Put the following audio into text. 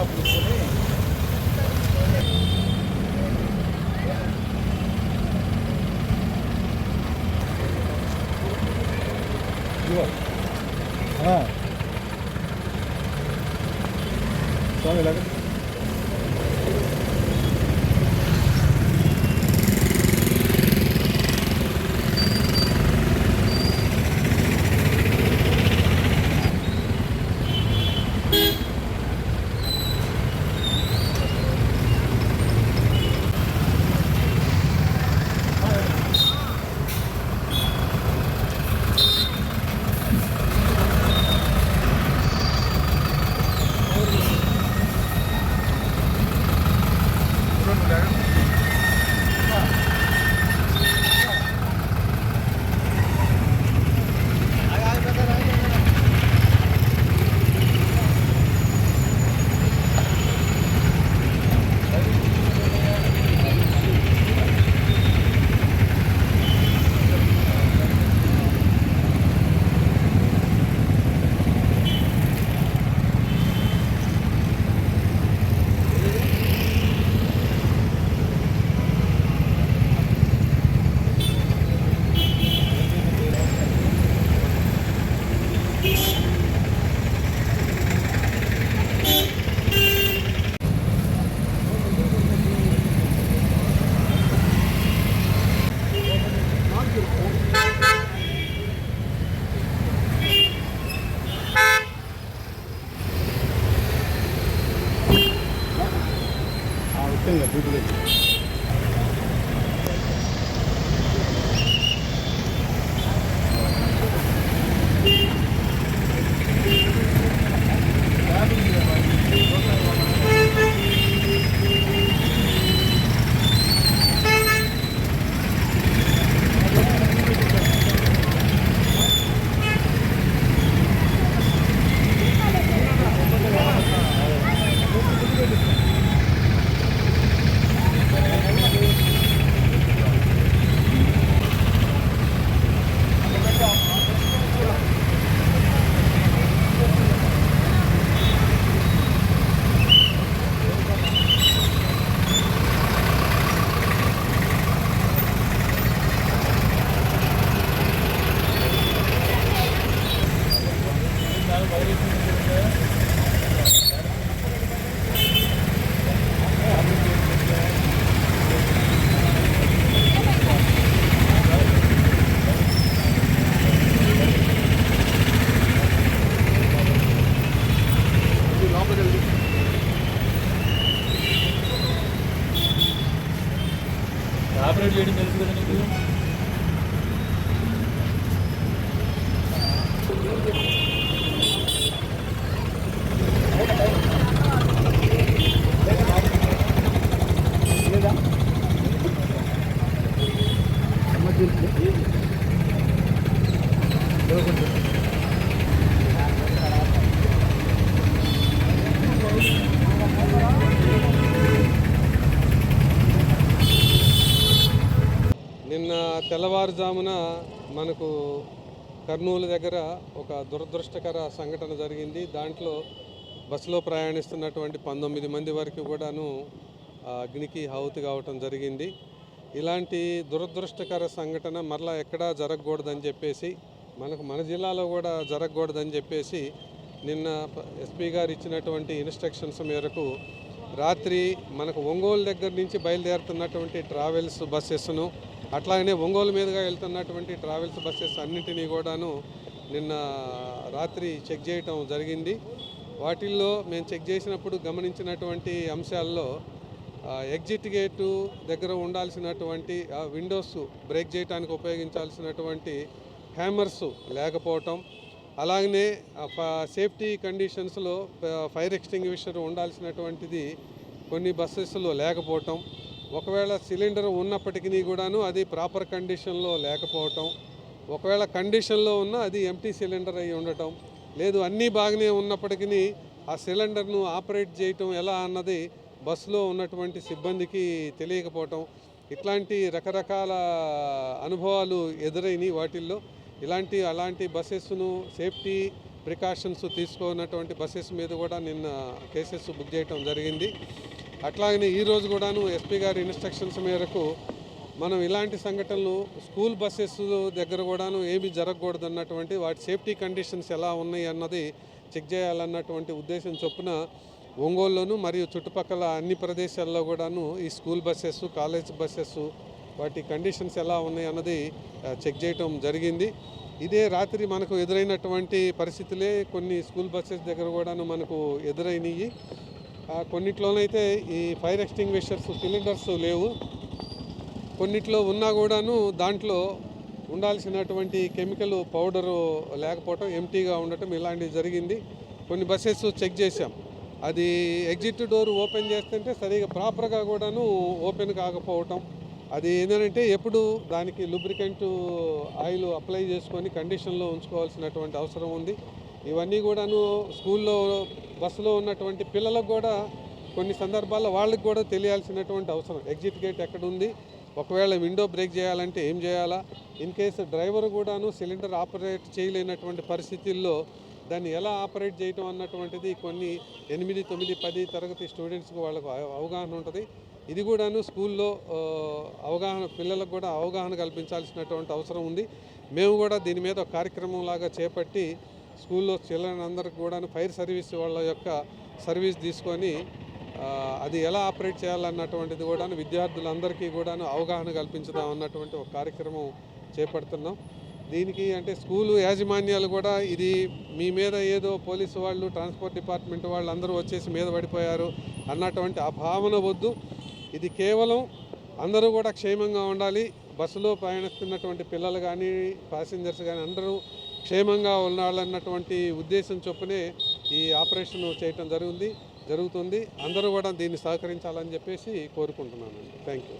Backup తీసుకొని ఇదిగో. ఆ. స్వామి ఇలాగ ఆపరేట్ చేయడం తెలుసు కదా నీకు నిన్న తెల్లవారుజామున మనకు కర్నూలు దగ్గర ఒక దురదృష్టకర సంఘటన జరిగింది. దాంట్లో బస్సులో ప్రయాణిస్తున్నటువంటి పంతొమ్మిది మంది వరకు కూడాను అగ్నికి హౌతి కావటం జరిగింది. ఇలాంటి దురదృష్టకర సంఘటన మరలా ఎక్కడా జరగకూడదని చెప్పేసి మనకు మన జిల్లాలో కూడా జరగకూడదని చెప్పేసి నిన్న ఎస్పీ గారు ఇచ్చినటువంటి ఇన్స్ట్రక్షన్స్ మేరకు రాత్రి మనకు ఒంగోలు దగ్గర నుంచి బయలుదేరుతున్నటువంటి ట్రావెల్స్ బస్సెస్ను అట్లాగనే ఒంగోలు మీదుగా వెళ్తున్నటువంటి ట్రావెల్స్ బస్సెస్ అన్నింటినీ కూడాను నిన్న రాత్రి చెక్ చేయటం జరిగింది. వాటిల్లో మేము చెక్ చేసినప్పుడు గమనించినటువంటి అంశాల్లో ఎగ్జిట్ గేటు దగ్గర ఉండాల్సినటువంటి విండోస్ బ్రేక్ చేయడానికి ఉపయోగించాల్సినటువంటి హ్యామర్స్ లేకపోవటం అలాగనే ఫ- సేఫ్టీ కండిషన్స్లో ఫైర్ ఎక్స్టింగ్విషర్ ఉండాల్సినటువంటిది కొన్ని బస్సెస్లో లేకపోవటం ఒకవేళ సిలిండర్ ఉన్నప్పటికీ కూడాను అది ప్రాపర్ కండిషన్లో లేకపోవటం ఒకవేళ కండిషన్లో ఉన్న అది ఎంటీ సిలిండర్ అయి ఉండటం లేదు అన్నీ బాగానే ఉన్నప్పటికీ ఆ సిలిండర్ను ఆపరేట్ చేయటం ఎలా అన్నది బస్సులో ఉన్నటువంటి సిబ్బందికి తెలియకపోవటం ఇట్లాంటి రకరకాల అనుభవాలు ఎదురైనవి వాటిల్లో. ఇలాంటి అలాంటి బస్సెస్ను సేఫ్టీ ప్రికాషన్స్ తీసుకున్నటువంటి బస్సెస్ మీద కూడా నిన్న కేసెస్ బుక్ చేయటం జరిగింది. అట్లాగనే ఈరోజు కూడాను ఎస్పీ గారి ఇన్స్ట్రక్షన్స్ మేరకు మనం ఇలాంటి సంఘటనలు స్కూల్ బస్సెస్ దగ్గర కూడాను ఏమి జరగకూడదు అన్నటువంటి వాటి సేఫ్టీ కండిషన్స్ ఎలా ఉన్నాయి అన్నది చెక్ చేయాలన్నటువంటి ఉద్దేశం చొప్పున ఒంగోలులోను మరియు చుట్టుపక్కల అన్ని ప్రదేశాల్లో కూడాను ఈ స్కూల్ బస్సెస్ కాలేజ్ బస్సెస్ వాటి కండిషన్స్ ఎలా ఉన్నాయి అన్నది చెక్ చేయటం జరిగింది. ఇదే రాత్రి మనకు ఎదురైనటువంటి పరిస్థితులే కొన్ని స్కూల్ బస్సెస్ దగ్గర కూడాను మనకు ఎదురైనవి కొన్నిట్లోనైతే ఈ ఫైర్ ఎక్స్టింగ్విషర్స్ సిలిండర్స్ లేవు. కొన్నిట్లో ఉన్నా కూడాను దాంట్లో ఉండాల్సినటువంటి కెమికల్ పౌడరు లేకపోవటం ఎంటీగా ఉండటం ఇలాంటివి జరిగింది. కొన్ని బస్సెస్ చెక్ చేశాం. అది ఎగ్జిట్ డోర్ ఓపెన్ చేస్తుంటే సరిగా ప్రాపర్గా కూడాను ఓపెన్ కాకపోవటం అది ఏంటంటే ఎప్పుడు దానికి లూబ్రికెంట్ ఆయిల్ అప్లై చేసుకొని కండిషన్లో ఉంచుకోవాల్సినటువంటి అవసరం ఉంది. ఇవన్నీ కూడాను స్కూల్లో బస్సులో ఉన్నటువంటి పిల్లలకు కూడా కొన్ని సందర్భాల్లో వాళ్ళకి కూడా తెలియాల్సినటువంటి అవసరం. ఎగ్జిట్ గేట్ ఎక్కడ ఉంది ఒకవేళ విండో బ్రేక్ చేయాలంటే ఏం చేయాలా? ఇన్ కేసు డ్రైవర్ కూడాను సిలిండర్ ఆపరేట్ చేయలేనటువంటి పరిస్థితుల్లో దాన్ని ఎలా ఆపరేట్ చేయటం అన్నటువంటిది కొన్ని ఎనిమిది తొమ్మిది పది తరగతి స్టూడెంట్స్కి వాళ్ళకు అవగాహన ఉంటుంది. ఇది కూడాను స్కూల్లో అవగాహన పిల్లలకు కూడా అవగాహన కల్పించాల్సినటువంటి అవసరం ఉంది. మేము కూడా దీని మీద ఒక కార్యక్రమం లాగా చేపట్టి స్కూల్లో చిల్డ్రన్ అందరికి కూడాను ఫైర్ సర్వీస్ వాళ్ళ యొక్క సర్వీస్ తీసుకొని అది ఎలా ఆపరేట్ చేయాలన్నటువంటిది కూడాను విద్యార్థులందరికీ కూడాను అవగాహన కల్పించుదాం అన్నటువంటి ఒక కార్యక్రమం చేపడుతున్నాం. దీనికి అంటే స్కూలు యాజమాన్యాలు కూడా ఇది మీ మీద ఏదో పోలీసు వాళ్ళు ట్రాన్స్పోర్ట్ డిపార్ట్మెంట్ వాళ్ళు అందరూ వచ్చేసి మీద పడిపోయారు అన్నటువంటి ఆ భావన వద్దు. ఇది కేవలం అందరూ కూడా క్షేమంగా ఉండాలి. బస్సులో ప్రయాణిస్తున్నటువంటి పిల్లలు కానీ ప్యాసింజర్స్ కానీ అందరూ క్షేమంగా ఉండాలన్నటువంటి ఉద్దేశం చొప్పునే ఈ ఆపరేషన్ చేయటం జరిగింది జరుగుతుంది. అందరూ కూడా దీన్ని సహకరించాలని చెప్పేసి కోరుకుంటున్నానండి. Thank you